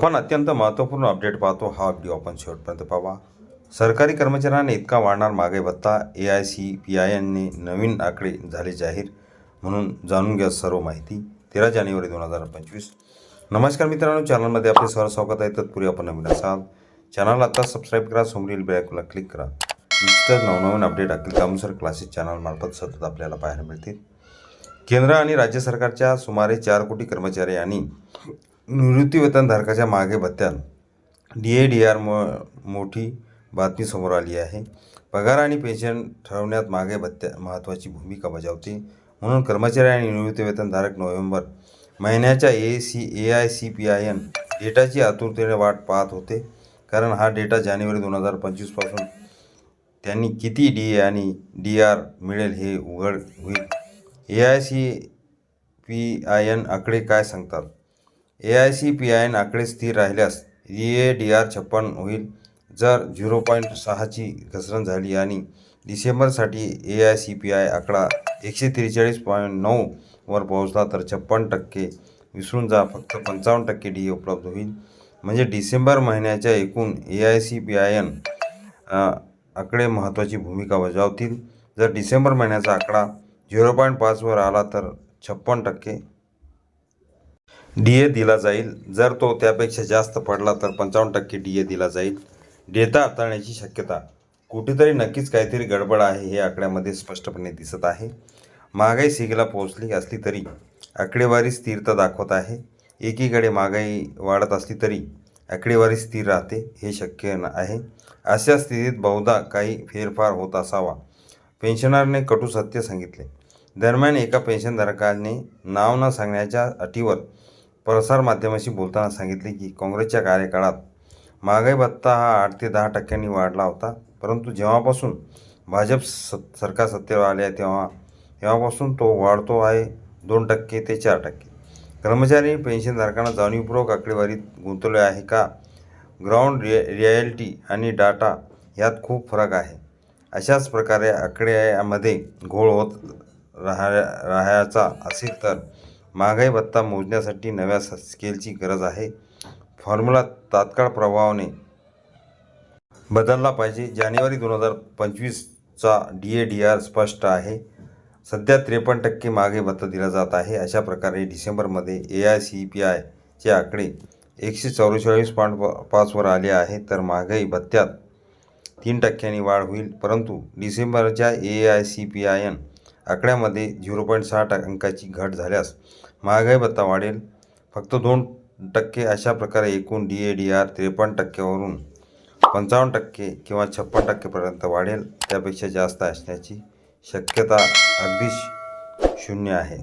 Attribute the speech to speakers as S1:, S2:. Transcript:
S1: आपण अत्यंत महत्त्वपूर्ण अपडेट पाहतो हा व्हिडिओ आपण शेवटपर्यंत पाहा सरकारी कर्मचाऱ्यांना इतका वाढणार मागे भत्ता A I C P I एनने नवीन आकडे झाले जाहीर म्हणून जाणून घ्या सर्व माहिती. तेरा जानेवारी दोन हजार पंचवीस. नमस्कार मित्रांनो चॅनलमध्ये आपले सर्व स्वागत आहे. तत्पूर्वी आपण नवीन असाल चॅनल आता सबस्क्राईब करा समोरील बॅकला क्लिक करा. निश्चितच नवनवीन अपडेट अखिल त्यानुसार क्लासेस चॅनलमार्फत सतत आपल्याला पाहायला मिळतील. केंद्र आणि राज्य सरकारच्या सुमारे चार कोटी कर्मचारी आणि निवृत्तीवेतनधारकाच्या मागे भत्त्यात डी ए डी आर मो मोठी बातमी समोर आली आहे. पगार आणि पेन्शन ठरवण्यात मागे भत्त्या महत्त्वाची भूमिका बजावते. म्हणून कर्मचारी आणि निवृत्तीवेतनधारक नोव्हेंबर महिन्याच्या A C A I C P I N डेटाची आतुरतेने वाट पाहत होते. कारण हा डेटा जानेवारी दोन हजार पंचवीसपासून त्यांनी किती डी ए आणि डी आर मिळेल हे उघड होईल. A I C P I N आकडे काय सांगतात? A I C P I N आकडे स्थिर राहिल्यास ई ए डी आर छप्पन होईल. जर झिरो पॉईंट सहाची घसरण झाली आणि डिसेंबरसाठी A I C P I आकडा एकशे त्रेचाळीस पॉईंट नऊवर पोहोचला तर छप्पन टक्के विसरून जा. फक्त पंचावन्न टक्के डी ए उपलब्ध होईल. म्हणजे डिसेंबर महिन्याच्या एकूण A I C P I N आकडे महत्त्वाची भूमिका बजावतील. जर डिसेंबर महिन्याचा आकडा झिरो पॉईंट पाचवर आला तर छप्पन टक्के डी ए दिला जाईल. जर तो त्यापेक्षा जास्त पडला तर पंचावन्न टक्के डी ए दिला जाईल. डेटा हाताळण्याची शक्यता. कुठेतरी नक्कीच काहीतरी गडबड आहे हे आकड्यामध्ये स्पष्टपणे दिसत आहे. महागाई सिगेला पोहोचली असली तरी आकडेवारी स्थिरता दाखवत आहे. एकीकडे महागाई वाढत असली तरी आकडेवारी स्थिर राहते हे शक्य न- आहे. अशा स्थितीत बहुधा काही फेरफार होत असावा. पेन्शनरने कटू सत्य सांगितले. दरम्यान एका पेन्शनधारकाने नाव न सांगण्याच्या अटीवर प्रसारमाध्यमाशी बोलताना सांगितले की काँग्रेसच्या कार्यकाळात महागाई भत्ता हा आठ ते दहा टक्क्यांनी वाढला होता. परंतु जेव्हापासून भाजप स सरकार सत्तेवर आले आहे तेव्हा तेव्हापासून तो वाढतो आहे दोन टक्के ते चार टक्के. कर्मचारी पेन्शनधारकांना जाणीवपूर्वक आकडेवारीत गुंतवले आहे का? ग्राउंड रिया रियालिटी आणि डाटा यात खूप फरक आहे. अशाच प्रकारे आकड्यामध्ये घोळ होत राहा राहायचा असेल तर महागाई भत्ता मोजण्यासाठी नव्या स- स्केलची गरज आहे. फॉर्म्युला तात्काळ प्रभावाने बदलला पाहिजे. जानेवारी दोन हजार पंचवीसचा डी ए डी आर स्पष्ट आहे. सध्या त्रेपन्न टक्के मागे भत्ता दिला जात आहे. अशा प्रकारे डिसेंबरमध्ये ए आय सी पी आयचे आकडे एकशे चौवेचाळीस पॉईंट पाचवर आले आहे. तर महागाई भत्त्यात तीन टक्क्यांनी वाढ होईल. परंतु डिसेंबरच्या A I C P I N आकड्यामध्ये zero point सहा अंकाची घट झाल्यास महागाई भत्ता वाढेल. फक्त दोन टक्के अशा प्रकारे एकूण डी ए डी आर त्रेपन्न टक्क्यावरून पंचावन्न टक्के किंवा छप्पन टक्केपर्यंत वाढेल. त्यापेक्षा जास्त असण्याची शक्यता अगदी शून्य आहे.